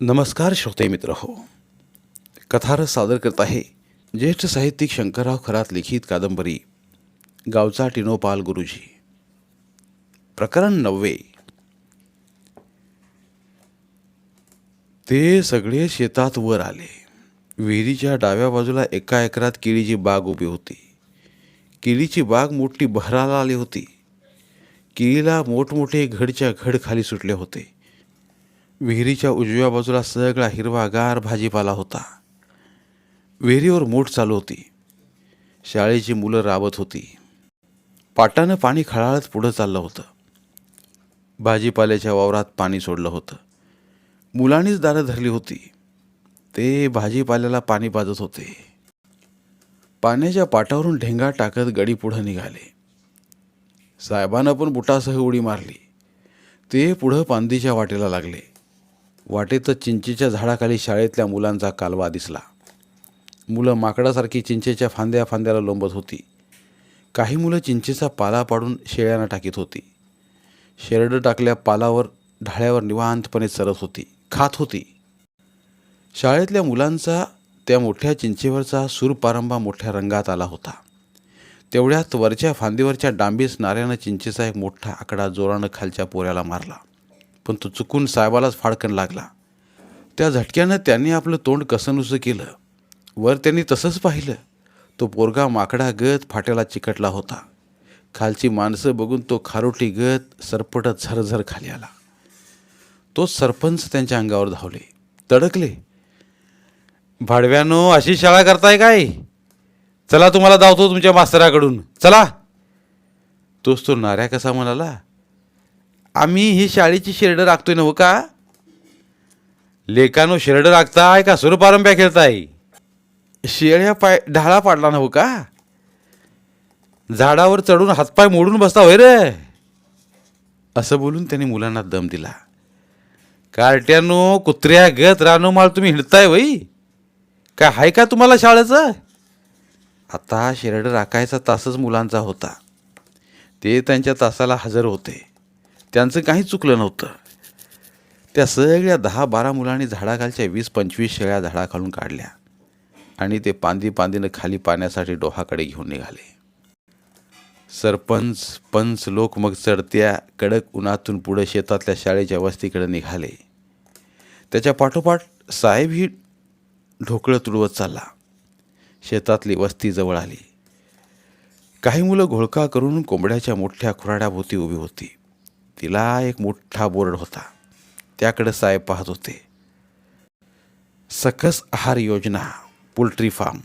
नमस्कार श्रोते मित्र हो कथारस सादर करत आहे ज्येष्ठ साहित्यिक शंकरराव खरात लिखित कादंबरी गावचा टिनोपाल गुरुजी. प्रकरण नववे. ते सगळे शेतात वर आले. विहिरीच्या डाव्या बाजूला एका एकरात केळीची बाग उभी होती. केळीची बाग मोठी बहराला आली होती. केळीला मोठमोठे घडच्या घड खाली सुटले होते. विहिरीच्या उजव्या बाजूला सगळा हिरवागार भाजीपाला होता. विहिरीवर मोठ चालू होती. शाळेची मुलं राबत होती. पाटानं पाणी खळाळत पुढं चाललं होतं. भाजीपाल्याच्या वावरात पाणी सोडलं होतं. मुलांनीच दारं धरली होती. ते भाजीपाल्याला पाणी पाजत होते. पाण्याच्या पाटावरून ढेंगा टाकत गडी पुढं निघाले. साहेबानं पण बुटासह उडी मारली. ते पुढं पांदीच्या वाटेला लागले. वाटेतच चिंचेच्या झाडाखाली शाळेतल्या मुलांचा कालवा दिसला. मुलं माकडासारखी चिंचेच्या फांद्या फांद्याला लोंबत होती. काही मुलं चिंचेचा पाला पाडून शेळ्यांना टाकीत होती. शेरडं टाकल्या पालावर ढाळ्यावर निवांतपणे सरत होती खात होती. शाळेतल्या मुलांचा त्या मोठ्या चिंचेवरचा सूरपारंबा मोठ्या रंगात आला होता. तेवढ्यात वरच्या फांदीवरच्या डांबीस नाऱ्यानं चिंचेचा एक मोठा आकडा जोरानं खालच्या पोऱ्याला मारला. पण तो चुकून साहेबालाच फाडकन लागला. त्या झटक्यानं त्यांनी आपलं तोंड कसनुसं केलं. वर त्यांनी तसंच पाहिलं. तो पोरगा माकडा गत फाट्याला चिकटला होता. खालची माणसं बघून तो खारोटी गत सरपटत झरझर खाली आला. तो सरपंच त्यांच्या अंगावर धावले. तडकले. भाडव्यानो अशी शाळा करताय काय? चला तुम्हाला धावतो तुमच्या मास्तराकडून. चला. तोच तो नाऱ्या कसा म्हणाला? आम्ही ही शाळेची शेरडं राखतोय नव का? लेकानो शेरडं राखताय का? सुरपारंब्या खेळताय. शेळ्या पाय ढाळा पाडला नव का? झाडावर चढून हातपाय मोडून बसता होय रे. असं बोलून त्यांनी मुलांना दम दिला. कार्ट्यानो कुत्र्या गत रानो माल तुम्ही हिंडताय वई काय आहे का तुम्हाला शाळेचं? आता शेरडं राखायचा तासच मुलांचा होता. ते त्यांच्या तासाला हजर होते. त्यांचं काही चुकलं नव्हतं. त्या सगळ्या दहा बारा मुलांनी झाडाखालच्या वीस पंचवीस शेळ्या झाडाखालून काढल्या. आणि ते पांदी पांदीनं खाली पाण्यासाठी डोहाकडे घेऊन निघाले. सरपंच पंच लोक मग चढत्या कडक उन्हातून पुढे शेतातल्या शाळेच्या वस्तीकडे निघाले. त्याच्या पाठोपाठ साहेबही ढोकळं तुडवत चालला. शेतातली वस्ती जवळ आली. काही मुलं घोळका करून कोंबड्याच्या मोठ्या खुराड्याभोवती उभी होती. तिला एक मोठा बोर्ड होता. त्याकडे साहेब पाहत होते. सकस आहार योजना पोल्ट्री फार्म.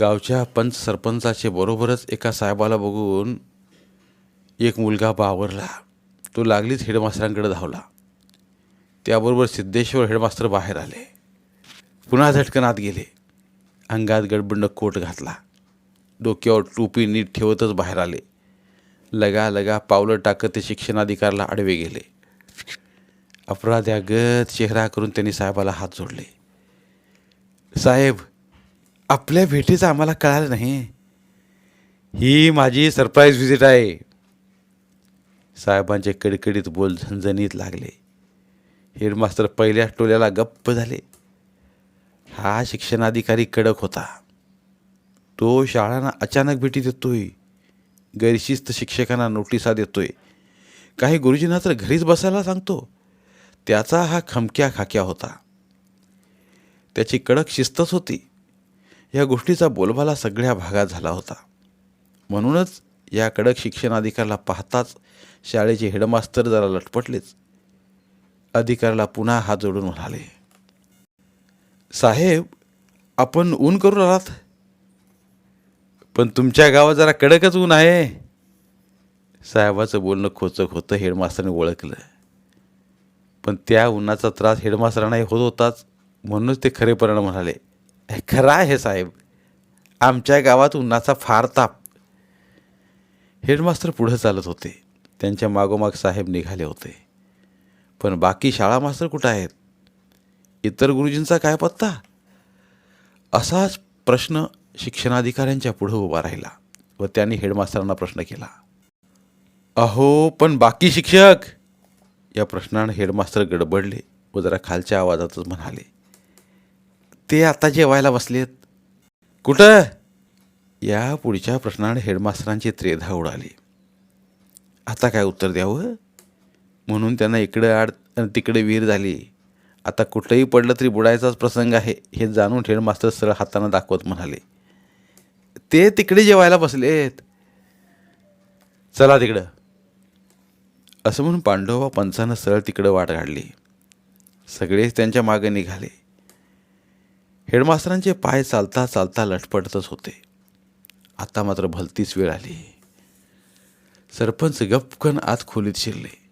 गावच्या पंच सरपंचाचे बरोबरच एका साहेबाला बघून एक मुलगा बावरला. तो लागलीच हेडमास्तरांकडे धावला. त्याबरोबर सिद्धेश्वर हेडमास्तर बाहेर आले. पुन्हा झटकन आत गेले. अंगात गडबंड कोट घातला. डोक्यावर टोपी नीट ठेवतच बाहेर आले. लगा लगा पावलं टाकत ते शिक्षणाधिकारला आडवे गेले. अपराध्यागत चेहरा करून त्यांनी साहेबाला हात जोडले. साहेब आपल्या भेटीचं आम्हाला कळालं नाही. ही माझी सरप्राईज व्हिजिट आहे. साहेबांचे कडकडीत बोल झणझणीत लागले. हेडमास्तर पहिल्या टोल्याला गप्प झाले. हा शिक्षणाधिकारी कडक होता. तो शाळांना अचानक भेटी देतोय. गैरशिस्त शिक्षकांना नोटिसा देतोय. काही गुरुजींना तर घरीच बसायला सांगतो. त्याचा हा खमक्या खाक्या होता. त्याची कडक शिस्तच होती. या गोष्टीचा बोलबाला सगळ्या भागात झाला होता. म्हणूनच या कडक शिक्षणाधिकाऱ्याला पाहताच शाळेचे हेडमास्तर जरा लटपटलेच. अधिकाऱ्याला पुन्हा हात जोडून म्हणाले साहेब आपण ऊन करून आलात? पण तुमच्या गावात जरा कडकच ऊन आहे. साहेबाचं बोलणं खोचक होतं हेडमास्तरने ओळखलं. पण त्या उन्हाचा त्रास हेडमास्तरांनाही होत होताच म्हणूनच ते खरेपणानं म्हणाले खरं आहे साहेब आमच्या गावात उन्हाचा फार ताप. हेडमास्तर पुढं चालत होते त्यांच्या मागोमाग साहेब निघाले होते. पण बाकी शाळा मास्तर कुठं आहेत? इतर गुरुजींचा काय पत्ता? असाच प्रश्न शिक्षणाधिकाऱ्यांच्या पुढं उभा राहिला व त्यांनी हेडमास्तरांना प्रश्न केला. अहो पण बाकी शिक्षक? या प्रश्नानं हेडमास्तर गडबडले व जरा खालच्या आवाजातच म्हणाले ते आता जेवायला बसलेत. कुठं? या पुढच्या प्रश्नानं हेडमास्तरांची त्रेधा उडाली. आता काय उत्तर द्यावं? म्हणून त्यांना इकडं आड तिकडे वीर झाली. आता कुठंही पडलं तरी बुडायचाच प्रसंग आहे हे जाणून हेडमास्तर सरळ हातानं दाखवत म्हणाले. ते तिकडे जेवायला बसलेत. चला तिकडं. असं म्हणून पांडवा पंचानं सरळ तिकडं वाट काढली. सगळेच त्यांच्या मागे निघाले. हेडमास्तरांचे पाय चालता चालता लटपटतच होते. आता मात्र भलतीच वेळ आली. सरपंच गपकन आत खोलीत शिरले.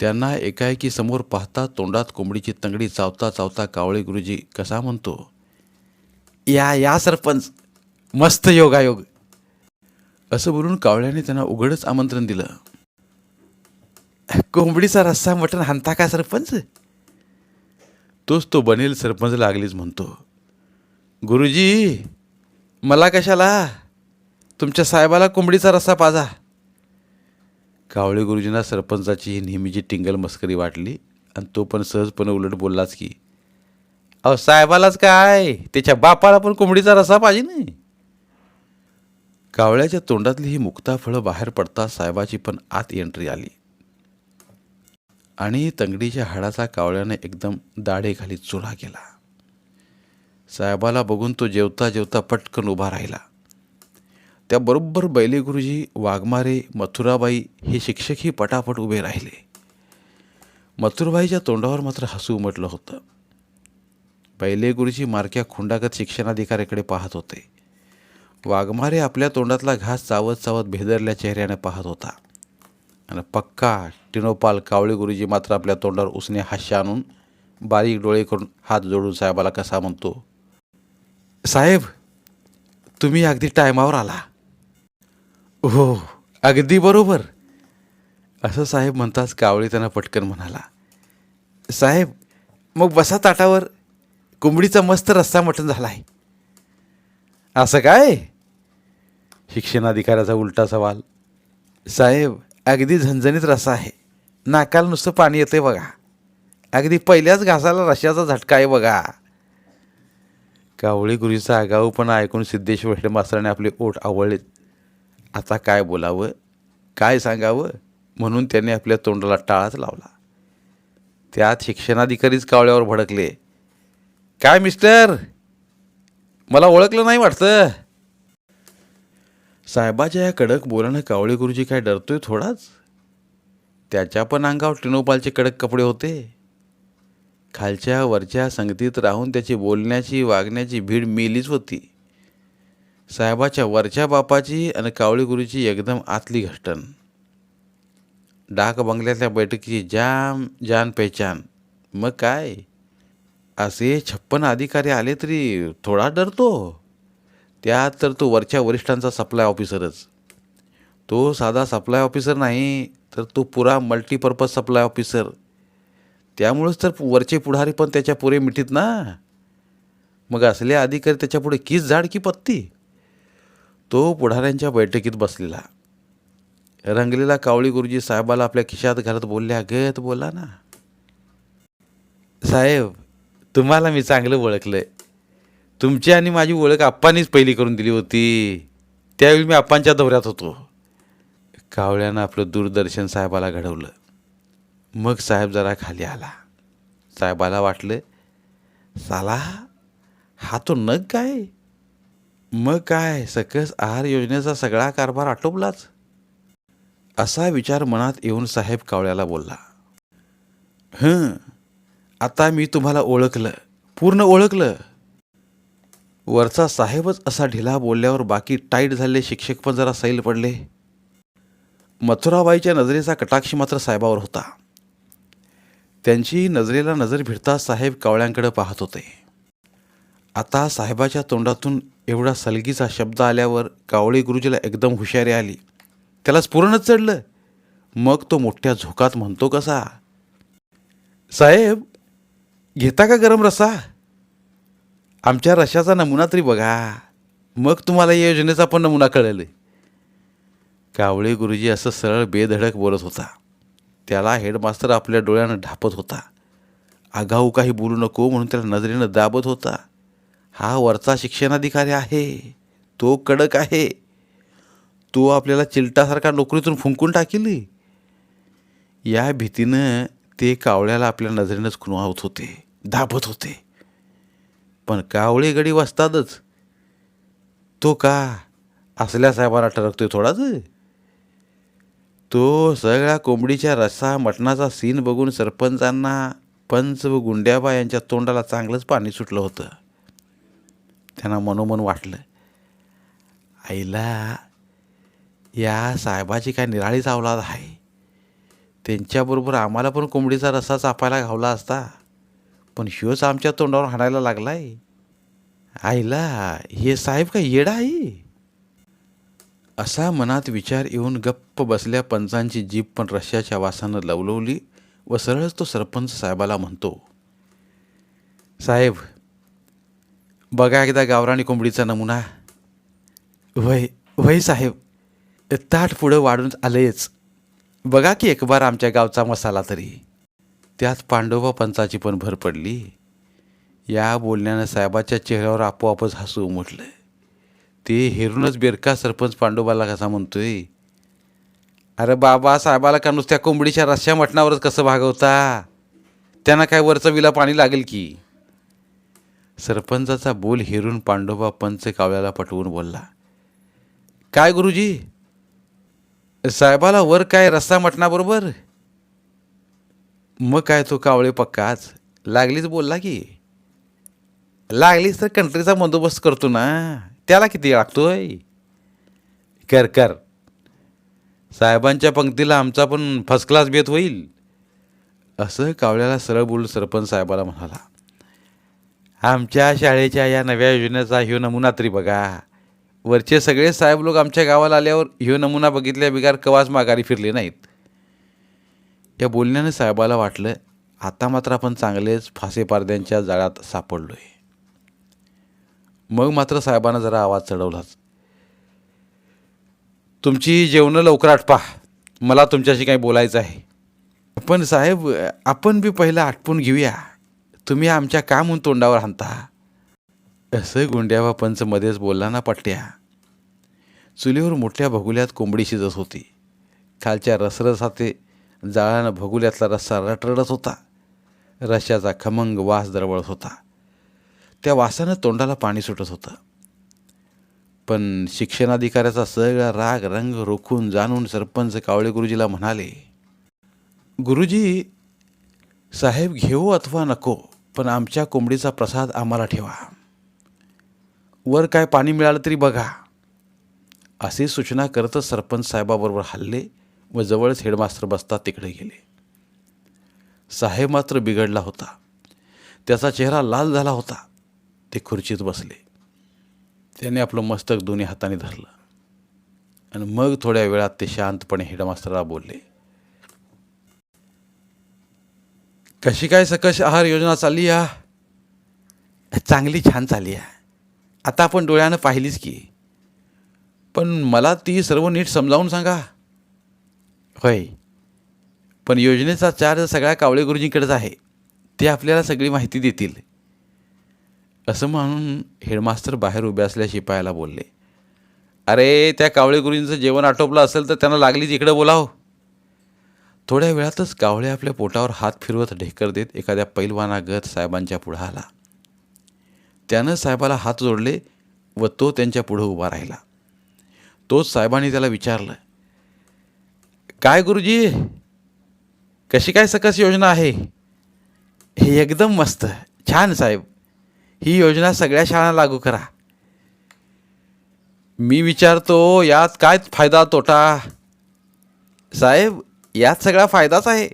त्यांना एकाएकी समोर पाहता तोंडात कोंबडीची तंगडी चावता चावता कावळे गुरुजी कसा म्हणतो या या सरपंच मस्त योगायोग. असं बोलून कावळ्याने त्यांना उघडच आमंत्रण दिलं. कोंबडीचा रस्सा मटण हाणता का सरपंच? तोच तो बनेल सरपंच लागलीच म्हणतो. गुरुजी मला कशाला? तुमच्या साहेबाला कोंबडीचा रस्सा पाजा. कावळे गुरुजींना सरपंचाची ही नेहमीची टिंगल मस्करी वाटली आणि तो पण सहजपणे उलट बोललाच की अहो साहेबालाच काय? त्याच्या बापाला पण कोंबडीचा रस्सा पाहिजे नाही कावळ्याच्या तोंडातली ही मुक्ता फळं बाहेर पडता साहेबाची पण आत एंट्री आली. आणि तंगडीच्या हाडाचा कावळ्याने एकदम दाढे खाली चुरा केला. साहेबाला बघून तो जेवता जेवता पटकन उभा राहिला. त्याबरोबर बैले गुरुजी वाघमारे मथुराबाई हे शिक्षकही पटापट उभे राहिले. मथुरबाईच्या तोंडावर मात्र हसू उमटलं होतं. बैले गुरुजी मारक्या खुंडागत शिक्षणाधिकाऱ्याकडे पाहत होते. वाघमारे आपल्या तोंडातला घास चावत चावत भेदरल्या चेहऱ्याने पाहत होता. आणि पक्का टिनोपाल कावळे गुरुजी मात्र आपल्या तोंडावर उसने हास्य आणून बारीक डोळे करून हात जोडून साहेबाला कसा म्हणतो साहेब तुम्ही अगदी टायमावर आला. हो अगदी बरोबर. असं साहेब म्हणताच कावळे त्यांना पटकन म्हणाला साहेब मग बसा ताटावर. कोंबडीचा मस्त रस्सा मटण झाला आहे असं काय? शिक्षणाधिकाऱ्याचा उलटा सवाल. साहेब अगदी झणझणीत रस्सा आहे. नाकाला नुसतं पाणी येते बघा. अगदी पहिल्याच घासाला रश्याचा झटका आहे बघा. कावळे गुरुजीचा आगाऊपणा ऐकून सिद्धेश्वर हेडमास्तराने आपले ओठ आवळलेत. आता काय बोलावं? काय सांगावं? म्हणून त्याने आपल्या तोंडाला टाळाच लावला. त्यात शिक्षणाधिकारीच कावळ्यावर भडकले. काय मिस्टर? मला ओळखलं नाही वाटतं. साहेबाच्या या कडक बोलानं कावळे गुरुजी काय डरतोय थोडाच? त्याच्या पण अंगावर टिनोपालचे कडक कपडे होते. खालच्या वरच्या संगतीत राहून त्याची बोलण्याची वागण्याची भीड मेलीच होती. साहेबाच्या वरच्या बापाची आणि कावळे गुरुची एकदम आतली घटन डाक बंगल्यातल्या बैठकीची जाम जान पेचान मग काय? असे छप्पन अधिकारी आले तरी थोडा डरतो. त्यात तर तो वरच्या वरिष्ठांचा सप्लाय ऑफिसरच तो साधा सप्लाय ऑफिसर नाही तर तो पुरा मल्टीपर्पज सप्लाय ऑफिसर त्यामुळंच तर वरचे पुढारी पण त्याच्या पुरे मिठीत ना. मग असले अधिकारी त्याच्यापुढे किस झाड की पत्ती? तो पुढाऱ्यांच्या बैठकीत बसलेला. रंगलेला कावळी गुरुजी साहेबाला आपल्या खिशात घालत बोलल्या गत बोला ना. साहेब तुम्हाला मी चांगलं ओळखलं तुमची आणि माझी ओळख आप्पांनीच पहिली करून दिली होती. त्यावेळी मी आप्पांच्या दौऱ्यात होतो. कावळ्यानं आपलं दूरदर्शन साहेबाला घडवलं. मग साहेब जरा खाली आला. साहेबाला वाटलं साला हा तो नग काय? मग काय? सकस आहार योजनेचा सगळा कारभार आटोपलाच. असा विचार मनात येऊन साहेब कावळ्याला बोलला. हं आता मी तुम्हाला ओळखलं पूर्ण ओळखलं. वरचा साहेबच असा ढिला बोलल्यावर बाकी टाईट झालेले शिक्षक पण जरा सैल पडले. मथुराबाईच्या नजरेचा कटाक्ष मात्र साहेबावर होता. त्यांची नजरेला नजर भिडता साहेब कावळ्यांकडे पाहत होते. आता साहेबाच्या तोंडातून एवढा सलगीचा शब्द आल्यावर कावळे गुरुजीला एकदम हुशारी आली. त्याला स्फुरणच चढलं. मग तो मोठ्या झोकात म्हणतो कसा साहेब घेता का गरम रसा? आमच्या रशाचा नमुना तरी बघा. मग तुम्हाला या योजनेचा पण नमुना कळेल. कावळे गुरुजी असं सरळ बेधडक बोलत होता. त्याला हेडमास्तर आपल्या डोळ्यानं ढापत होता. आगाऊ काही बोलू नको म्हणून त्याला नजरेनं दाबत होता. हा वरचा शिक्षणाधिकारी आहे. तो कडक आहे. तो आपल्याला चिलटासारखा नोकरीतून फुंकून टाकील. या भीतीनं ते कावळ्याला आपल्या नजरेनंच खुणवावत होते. धापत होते. पण कावळे गडी वाजतातच तो का? असल्या साहेबांना ठरकतोय थोडाच. तो सगळ्या कोंबडीच्या रस्सा मटणाचा सीन बघून सरपंचांना पंच व गुंड्याबा यांच्या तोंडाला चांगलंच पाणी सुटलं होतं. त्यांना मनोमन वाटलं. आईला या साहेबाची काय निराळीच अवलाद आहे. त्यांच्याबरोबर आम्हाला पण कोंबडीचा रस्सा चापायला घावला असता. पण ह्योच आमच्या तोंडावर हाणायला लागलाय आईला हे साहेब का येडा आहे? असा मनात विचार येऊन गप्प बसल्या पंचांची जीप पण रश्याच्या वासानं लवलवली व सरळच तो सरपंच साहेबाला म्हणतो साहेब बघा एकदा गावराणी कोंबडीचा नमुना. वय वय साहेब ताट पुढं वाढून आलेच. बघा की एक बार आमच्या गावचा मसाला तरी. त्यात पांडोबा पंचाची पण भर पडली. या बोलण्यानं साहेबाच्या चेहऱ्यावर आपोआपच हसू उमटलं ते हेरूनच बेरका सरपंच पांडोबाला कसा म्हणतोय अरे बाबा साहेबाला का नुसत्या कोंबडीच्या रस्त्या मटणावरच कसं भागवता? त्यांना काय वरचं विला पाणी लागेल की? सरपंचाचा बोल हेरून पांडोबा पंच कावळ्याला पटवून बोलला काय गुरुजी साहेबाला वर काय रस्सा मटणाबरोबर? मग काय तो कावळे पक्काच लागलीच बोलला की. लागलीच तर कंट्रीचा बंदोबस्त करतो ना. त्याला किती लागतोय? कर कर. साहेबांच्या पंक्तीला आमचा पण फर्स्ट क्लास बेत होईल. असं कावळ्याला सरळ बोलून सरपंच साहेबाला म्हणाला. आमच्या शाळेच्या या नव्या योजनेचा ह्यो नमुना तरी बघा. वरचे सगळे साहेब लोक आमच्या गावाला आल्यावर ह्यो नमुना बघितल्या बिगार कवाच माघारी फिरले नाहीत. या बोलण्याने साहेबाला वाटलं आता मात्र आपण चांगलेच फासेपारद्यांच्या जाळ्यात सापडलो आहे मग मात्र साहेबानं जरा आवाज चढवलाच. तुमची जेवणं लवकर आटपा. मला तुमच्याशी काही बोलायचं आहे. पण साहेब आपण बी पहिलं आटपून घेऊया. तुम्ही आमच्या का म्हणून तोंडावर हाणता असं गुंड्यावा पंच मध्येच बोलला ना पट्ट्या चुलीवर मोठ्या भगुल्यात कोंबडी शिजत होती. खालच्या रसरसाते जाळानं भगुल्यातला रस्सा रटरडत होता. रश्याचा खमंग वास दरवळत होता. त्या वासानं तोंडाला पाणी सुटत होतं. पण शिक्षणाधिकाऱ्याचा सगळा राग रंग रोखून जाणून सरपंच कावळे गुरुजीला म्हणाले गुरुजी साहेब घेऊ अथवा नको पण आमच्या कोंबडीचा प्रसाद आम्हाला ठेवा. वर काय पाणी मिळालं तरी बघा. अशी सूचना करतच सरपंच साहेबाबरोबर हल्ले व जवळच हेडमास्तर बसता तिकडे गेले. साहेब मात्र बिघडला होता. त्याचा चेहरा लाल झाला होता. ते खुर्चीत बसले. त्याने आपलं मस्तक दोन्ही हाताने धरलं. आणि मग थोड्या वेळात ते शांतपणे हेडमास्तरला बोलले कशी काय सकश आहार योजना चालली या? चांगली छान चालली आहे. आता आपण डोळ्यानं पाहिलीच की. पण मला ती सर्व नीट समजावून सांगा. होय. पण योजनेचा चार्ज सगळ्या कावळे गुरुजींकडेच आहे. ते आपल्याला सगळी माहिती देतील. असं म्हणून हेडमास्तर बाहेर उभे असल्या शिपायाला बोलले अरे त्या कावळे गुरुजींचं जेवण आटोपलं असेल तर त्यांना लागलीच इकडं बोलाव. थोड्या वेळातच कावळे आपल्या पोटावर हात फिरवत ढेकर देत एखाद्या पैलवानागत साहेबांच्या पुढं आला. त्यानं साहेबाला हात जोडले व तो त्यांच्या पुढं उभा राहिला. तोच साहेबांनी त्याला विचारलं काय गुरुजी? कशी काय सकस योजना आहे? हे एकदम मस्त. छान साहेब. ही योजना सगळ्या शाळांना लागू करा. मी विचारतो यात काय फायदा तोटा? साहेब यात सगळा फायदाच आहे.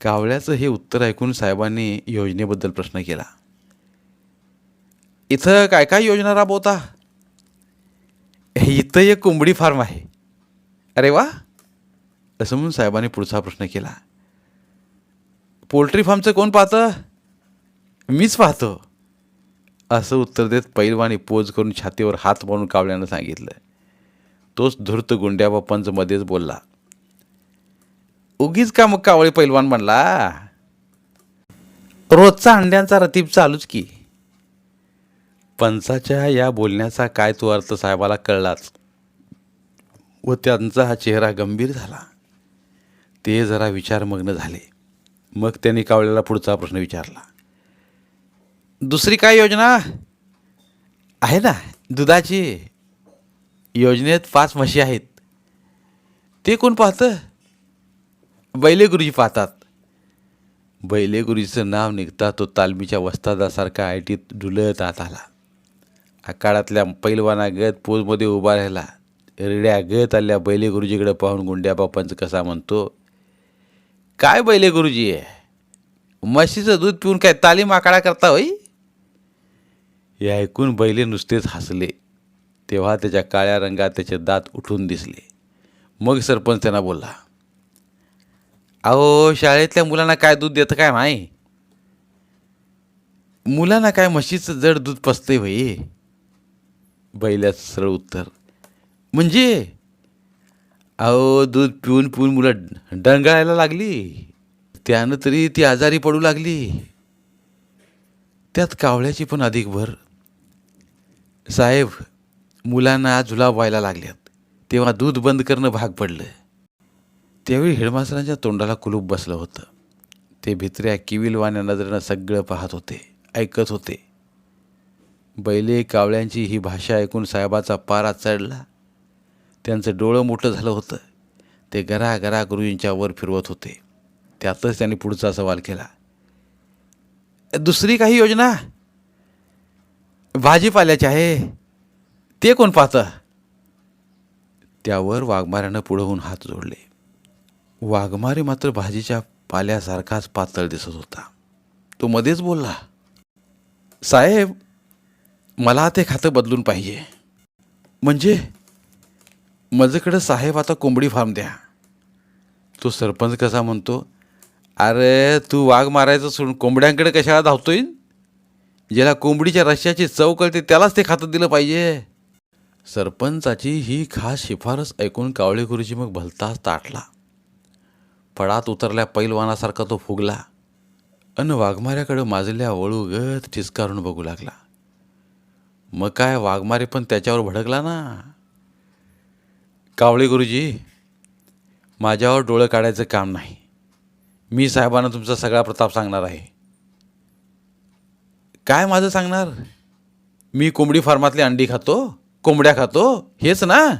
कावळ्याचं हे उत्तर ऐकून साहेबांनी योजनेबद्दल प्रश्न केला. इथं काय काय योजना राबवता? इथं एक कोंबडी फार्म आहे. अरे वा! असं म्हणून साहेबांनी पुढचा प्रश्न केला. पोल्ट्री फार्मचं कोण पाहतं? मीच पाहतो. असं उत्तर देत पैलवानी पोज करून छातीवर हात मारून कावल्यानं सांगितलं. तोच धूर्त गुंड्याबा पंच मध्येच बोलला. उगीच का मग कावळे पैलवान म्हणला रोजचा अंड्यांचा रतीब चालूच की. पंचाच्या या बोलण्याचा काय तो अर्थ साहेबाला कळलाच. व त्यांचा हा चेहरा गंभीर झाला. ते जरा विचारमग्न झाले. मग त्यांनी कावळ्याला पुढचा प्रश्न विचारला. दुसरी काय योजना? आहे ना दुधाची. योजनेत पाच म्हशी आहेत. ते कोण पाहतं? बैले गुरुजी पाहतात. बैले गुरुजीचं नाव निघता तो तालमीच्या वस्तादासारखा आयटीत डुलत आत आला. आकाळातल्या पैलवानागत पोजमध्ये उभा राहिला. रेड्या गत आल्या बैले गुरुजीकडे पाहून गुंड्या बापांचं कसा म्हणतो? काय बैले गुरुजी? आहे म्हशीचं दूध पिऊन काय तालीम आकाळा करता होई हे ऐकून बैले नुसतेच हसले. तेव्हा त्याच्या काळ्या रंगात त्याचे दात उठून दिसले. मग सरपंच त्यांना बोलला अहो शाळेतल्या मुलांना काय दूध देतं काय नाही मुलांना काय म्हशीचं जड दूध पसतंय भाई बैल्याचं सरळ उत्तर म्हणजे अहो दूध पिऊन पिऊन मुलं डंगाळायला लागली. त्यानं तरी ती आजारी पडू लागली. त्यात कावळ्याची पण अधिक भर साहेब मुलांना जुलाब व्हायला लागल्यात. तेव्हा दूध बंद करणं भाग पडलं. त्यावेळी हेडमास्तरांच्या तोंडाला कुलूप बसलं होतं. ते भित्र्या किविलवाण्या नजरेनं सगळं पाहत होते ऐकत होते. बैले कावळ्यांची ही भाषा ऐकून साहेबाचा पारा चढला. त्यांचं डोळं मोठं झालं होतं. ते गरा गरा गुरुजींच्या वर फिरवत होते. त्यातच त्यांनी पुढचा सवाल केला. दुसरी काही योजना? भाजीपाल्याची आहे. ते कोण पाहतं? त्यावर वाघमाऱ्यानं पुढं होऊन हात जोडले. वाघमारे मात्र भाजीच्या पाल्यासारखाच पातळ दिसत होता. तो मध्येच बोलला साहेब मला ते खातं बदलून पाहिजे. म्हणजे? माझ्याकडं साहेब आता कोंबडी फार्म द्या. तो सरपंच कसा म्हणतो अरे तू वाघ मारायचं सोडून कोंबड्यांकडे कशाला धावतोय? ज्याला कोंबडीच्या रश्याची चव कळते त्यालाच ते खातं दिलं पाहिजे. सरपंचाची ही खास शिफारस ऐकून कावळे गुरुजी मग भलताच ताटला. फळात उतरल्या पैलवानासारखा तो फुगला अन वाघमाऱ्याकडं माजल्या वळूगत ठिसकारून बघू लागला. मग काय वाघमारे पण त्याच्यावर भडकला ना? कावळे गुरुजी माझ्यावर डोळं काढायचं काम नाही. मी साहेबांना तुमचा सगळा प्रताप सांगणार आहे. काय माझं सांगणार? मी कोंबडी फार्मातली अंडी खातो कोंबड्या खातो हेच ना?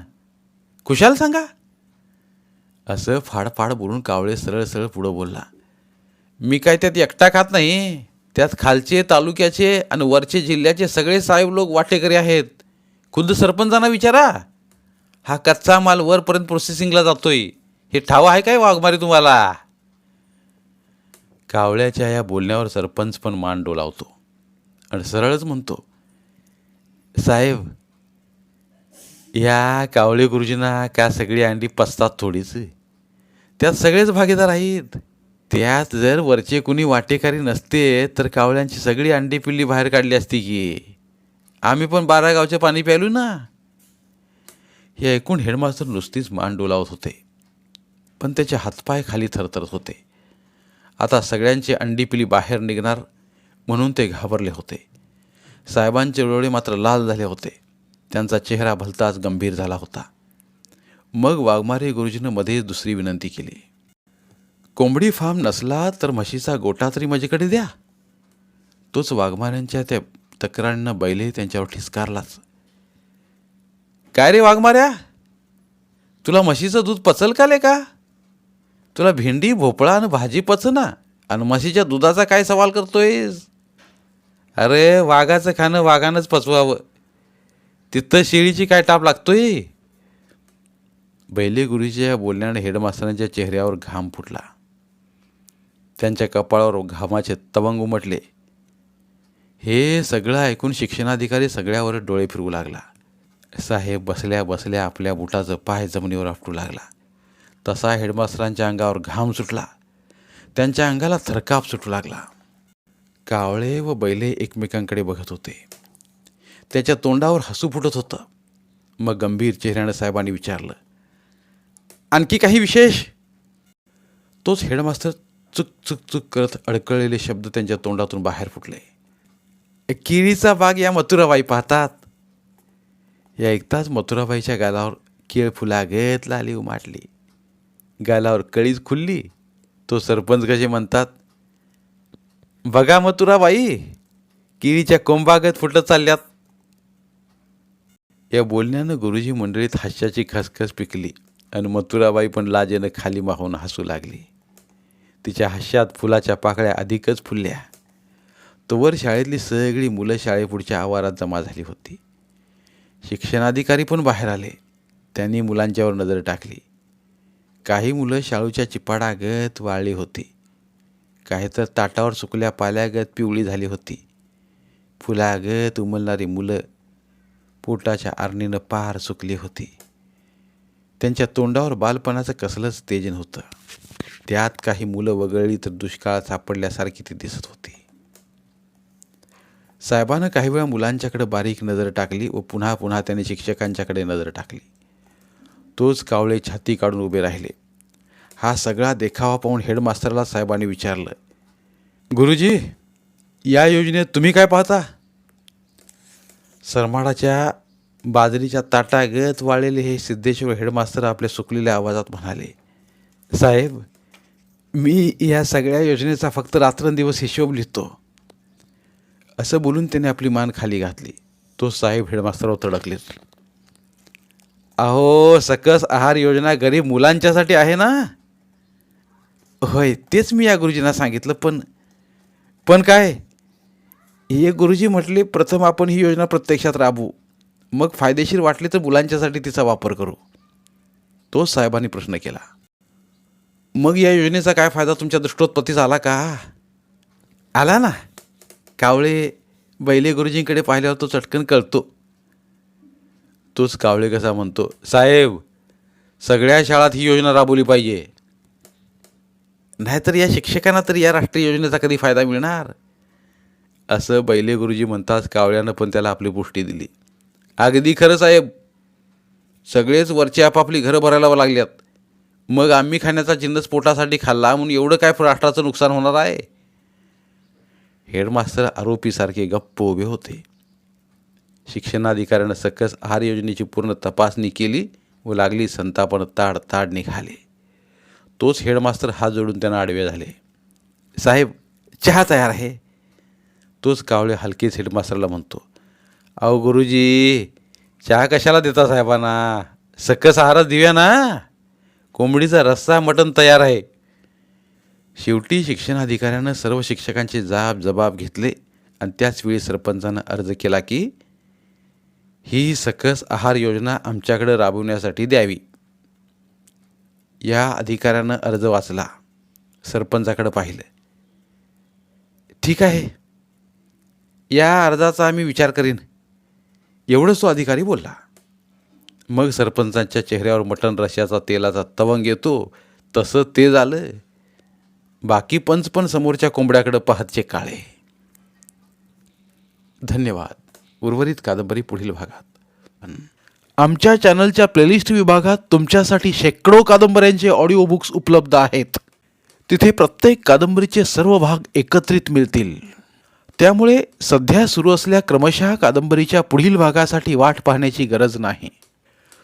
खुशाल सांगा. असं फाडफाड बोलून कावळे सरळ सरळ पुढं बोलला. मी काय त्यात एकटा खात नाही त्यात खालचे तालुक्याचे आणि वरचे जिल्ह्याचे सगळे साहेब लोक वाटेकरी आहेत. खुद्द सरपंचांना विचारा. हा कच्चा माल वरपर्यंत प्रोसेसिंगला जातोय. हे ठाव आहे काय वाघमारी तुम्हाला? कावळ्याच्या या बोलण्यावर सरपंच पण मान डोलावतो. आणि सरळच म्हणतो साहेब या कावळे गुरुजींना का सगळी अंडी पसतात थोडीच त्यात सगळेच भागीदार आहेत. त्यात जर वरचे कुणी वाटेकारी नसते तर कावळ्यांची सगळी अंडी पिल्ली बाहेर काढली असती की. आम्ही पण बारा गावचे पाणी प्यायलो ना. हे ऐकून हेडमास्तर नुसतीच मान डोलावत होते. पण त्याचे हातपाय खाली थरथरत होते. आता सगळ्यांची अंडी पिली बाहेर निघणार म्हणून ते घाबरले होते. साहेबांचे डोळे मात्र लाल झाले होते. त्यांचा चेहरा भलताच गंभीर झाला होता. मग वाघमारे गुरुजीनं मध्येच दुसरी विनंती केली. कोंबडी फार्म नसला तर म्हशीचा गोटा तरी माझ्याकडे द्या. तोच वाघमाऱ्यांच्या त्या तक्रारीनं बैले त्यांच्यावर ठिसकारलाच. काय रे वाघमाऱ्या? तुला म्हशीचं दूध पचल काले का? तुला भेंडी भोपळा आणि भाजी पचना? आणि म्हशीच्या दुधाचा काय सवाल करतोयस? अरे वाघाचं खाणं वाघानंच पचवावं. तिथं शेळीची काय टाप लागतोय? बैले गुरुजीच्या बोलण्याने हेडमास्तरांच्या चेहऱ्यावर घाम फुटला. त्यांच्या कपाळावर घामाचे तवंग उमटले. हे सगळं ऐकून शिक्षणाधिकारी सगळ्यावर डोळे फिरवू लागला. साहेब बसल्या बसल्या आपल्या बुटाचं पाय जमिनीवर आपटू लागला. तसा हेडमास्तरांच्या अंगावर घाम सुटला. त्यांच्या अंगाला थरकाप सुटू लागला. कावळे व बैले एकमेकांकडे बघत होते. त्याच्या तोंडावर हसू फुटत होतं. मग गंभीर चेहऱ्यानं साहेबांनी विचारलं आणखी काही विशेष? तोच हेडमास्तर चुक चुक चुक करत अडकळलेले शब्द त्यांच्या तोंडातून बाहेर फुटले. किरीचा बाग या मथुराबाई पाहतात. या ऐकताच मथुराबाईच्या गालावर केळ फुलागत लाली उमाटली. गालावर कळीच खुलली. तो सरपंच कसे म्हणतात बघा मथुराबाई किळीच्या कोंबागत फुटत चालल्यात. या बोलण्यानं गुरुजी मंडळीत हास्याची खसखस पिकली आणि मथुराबाई पण लाजेनं खाली माहून हसू लागली. तिच्या हास्यात फुलाच्या पाकळ्या अधिकच फुलल्या. तोवर शाळेतली सगळी मुलं शाळेपुढच्या आवारात जमा झाली होती. शिक्षणाधिकारी पण बाहेर आले. त्यांनी मुलांच्यावर नजर टाकली. काही मुलं शाळूच्या चिपाडागत वाळली होती. काही तर ताटावर सुकल्या पाल्यागत पिवळी झाली होती. फुलागत उमलणारी मुलं पोटाच्या आरणीनं पार सुकली होती. त्यांच्या तोंडावर बालपणाचं कसलंच तेजन होतं. त्यात काही मुलं वगळली तर दुष्काळ सापडल्यासारखी ती दिसत होती. साहेबानं काही वेळा मुलांच्याकडे बारीक नजर टाकली व पुन्हा पुन्हा त्याने शिक्षकांच्याकडे नजर टाकली. तोच कावळे छाती काढून उभे राहिले. हा सगळा देखावा पाहून हेडमास्टरला साहेबांनी विचारलं गुरुजी या योजनेत तुम्ही काय पाहता? सरमाडाच्या बाजरीच्या ताटागत वाळलेले हे सिद्धेश्वर हेडमास्तर आपल्या सुकलेल्या आवाजात म्हणाले साहेब मी या सगळ्या योजनेचा फक्त रात्रंदिवस हिशोब लिहितो. असं बोलून त्याने आपली मान खाली घातली. तो साहेब हेडमास्तरावर तडकले. अहो सकस आहार योजना गरीब मुलांच्यासाठी आहे ना? होय तेच मी या गुरुजींना सांगितलं पण पण काय? हे गुरुजी म्हटले प्रथम आपण ही योजना प्रत्यक्षात राबवू. मग फायदेशीर वाटले तर मुलांच्यासाठी तिचा वापर करू. तो साहेबांनी प्रश्न केला. मग या योजनेचा काय फायदा? तुमच्या दृष्टोत्पत्तीचा आला का? आला ना. कावळे बैले गुरुजींकडे पाहिल्यावर तो चटकन कळतो. तोच कावळे कसा म्हणतो साहेब सगळ्या शाळात ही योजना राबवली पाहिजे. नाहीतर या शिक्षकांना तरी या राष्ट्रीय योजनेचा कधी फायदा मिळणार? असं बैले गुरुजी म्हणताच कावळ्यानं पण त्याला आपली पुष्टी दिली. अगदी खरं साहेब. सगळेच वरचे आपापली घरं भरायला लागल्यात. मग आम्ही खाण्याचा जिन्नस पोटासाठी खाल्ला म्हणून एवढं काय राष्ट्राचं नुकसान होणार आहे? हेडमास्तर आरोपीसारखे गप्प उभे होते. शिक्षणाधिकाऱ्यानं सकस आहार योजनेची पूर्ण तपासणी केली व लागली संतापण ताड ताड निघाले. तोच हेडमास्तर हात जोडून त्यांना आडवे झाले. साहेब चहा तयार आहे. तोच कावळे हलकेच हेडमास्टरला म्हणतो. अहो गुरुजी चहा कशाला देता साहेबांना? सकस आहारच देऊया ना कोंबडीचा रस्सा मटण तयार आहे. शेवटी शिक्षणाधिकाऱ्यानं सर्व शिक्षकांचे जाब जबाब घेतले आणि त्याचवेळी सरपंचानं अर्ज केला की ही सकस आहार योजना आमच्याकडे राबवण्यासाठी द्यावी. या अधिकाऱ्यानं अर्ज वाचला. सरपंचाकडं पाहिलं. ठीक आहे. या अर्जाचा आम्ही विचार करीन. एवढंच तो अधिकारी बोलला. मग सरपंचांच्या चेहऱ्यावर मटण रश्याचा तेलाचा तवंग येतो. तसं ते झालं. बाकी पंच पण समोरच्या कोंबड्याकडे पाहतचे काळे. धन्यवाद. उर्वरित कादंबरी पुढील भागात. आमच्या चॅनलच्या प्लेलिस्ट विभागात तुमच्यासाठी शेकडो कादंबऱ्यांचे ऑडिओ बुक्स उपलब्ध आहेत. तिथे प्रत्येक कादंबरीचे सर्व भाग एकत्रित मिळतील. त्यामुळे सध्या सुरू असल्या क्रमशः कादंबरीच्या पुढील भागासाठी वाट पाहण्याची गरज नाही.